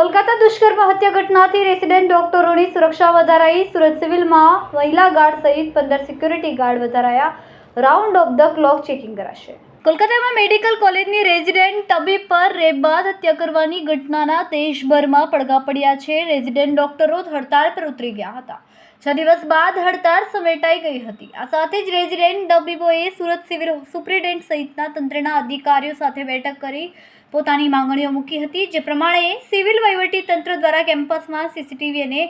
કોલકાતા દુષ્કર્મ હત્યા ઘટનાથી રેસિડેન્ટ ડોક્ટરોની સુરક્ષા વધારાઈ સુરત સિવિલમાં મહિલા ગાર્ડ સહિત પંદર security guard વધારાયા. Round of the clock checking કરાશે. કોલકાતામાં મેડિકલ કોલેજની રેઝિડેન્ટ તબીબ પર રેપ બાદ હત્યા કરવાની ઘટનાના દેશભરમાં પડઘા પડ્યા છે. રેઝિડેન્ટ ડોક્ટરો હડતાળ પર ઉતરી ગયા હતા. છ દિવસ બાદ હડતાળ સમેટાઈ ગઈ હતી. આ સાથે જ રેઝિડેન્ટ ડબીબોએ સુરત સિવિલ સુપ્રિન્ટેન્ડન્ટ સહિતના તંત્રના અધિકારીઓ સાથે બેઠક કરી પોતાની માંગણીઓ મૂકી હતી, જે પ્રમાણે સિવિલ વહીવટી તંત્ર દ્વારા કેમ્પસમાં સીસીટીવી અને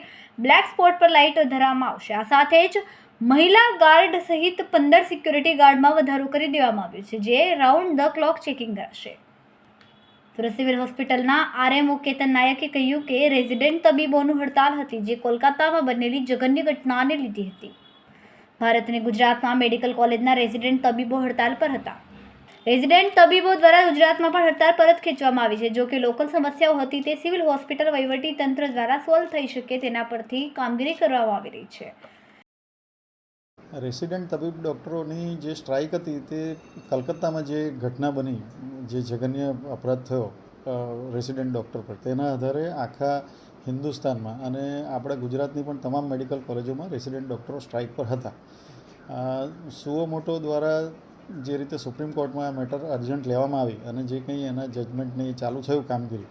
બ્લેક સ્પોટ પર લાઇટ ધરવામાં આવશે. આ સાથે જ મહિલા ગાર્ડ સહિત પંદર સિક્યુરિટી ગાર્ડમાં વધારો કરી દેવામાં આવ્યો છે, જે રાઉન્ડ ધ ક્લોક ચેકિંગ કરાશે. સિવિલ હોસ્પિટલના આરએમઓ કેતન નાયકે કહ્યું કે રેઝિડેન્ટ તબીબોનું હડતાલ હતી જે કોલકાતામાં બનેલી જઘન્ય ઘટનાને લીધી હતી. ભારત ગુજરાતમાં મેડિકલ કોલેજના રેઝિડેન્ટ તબીબો હડતાલ પર હતા. રેઝિડેન્ટ તબીબો દ્વારા ગુજરાતમાં પણ હડતાળ પરત ખેંચવામાં આવી છે. જો કે લોકલ સમસ્યાઓ હતી તે સિવિલ હોસ્પિટલ વહીવટી તંત્ર દ્વારા સોલ્વ થઈ શકે તેના પરથી કામગીરી કરવામાં આવી રહી છે. રેસિડેન્ટ તબીબ ડૉક્ટરોની જે સ્ટ્રાઇક હતી તે કલકત્તામાં જે ઘટના બની, જે જઘન્ય અપરાધ થયો રેસિડેન્ટ ડૉક્ટર પર, તેના આધારે આખા હિન્દુસ્તાનમાં અને આપણા ગુજરાતની પણ તમામ મેડિકલ કોલેજોમાં રેસિડેન્ટ ડૉક્ટરો સ્ટ્રાઇક પર હતા. સુઓ મોટો દ્વારા જે રીતે સુપ્રીમ કોર્ટમાં આ મેટર અર્જન્ટ લેવામાં આવી અને જે કંઈ એના જજમેન્ટની ચાલુ થયું કામગીરી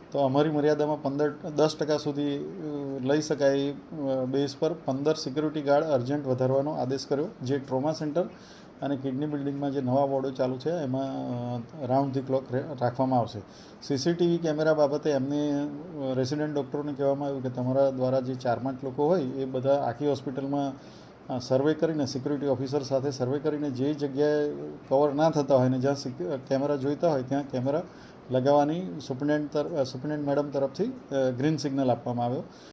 તો અમારી મર્યાદામાં પંદર, દસ ટકા સુધી લઈ શકાય બેઝ પર પંદર સિક્યુરિટી ગાર્ડ અર્જન્ટ વધારવાનો આદેશ કર્યો. જે ટ્રોમા સેન્ટર અને કિડની બિલ્ડિંગમાં જે નવા વોર્ડો ચાલુ છે, એમાં રાઉન્ડ ધી ક્લોક રાખવામાં આવશે. સીસીટીવી કેમેરા બાબતે એમને રેસિડેન્ટ ડૉક્ટરોને કહેવામાં આવ્યું કે તમારા દ્વારા જે ચાર પાંચ લોકો હોય, એ બધા આખી હોસ્પિટલમાં સર્વે કરીને સિક્યુરિટી ઓફિસર સાથે સર્વે કરીને જે જગ્યાએ કવર ના થતા હોય ને જ્યાં કેમેરા જોઈતા હોય ત્યાં કેમેરા લગાવવાની સુપ્રિન્ટેન્ડન્ટ તર સુપ્રિન્ટેન્ડન્ટ મેડમ તરફથી ગ્રીન સિગ્નલ આપવામાં આવ્યો.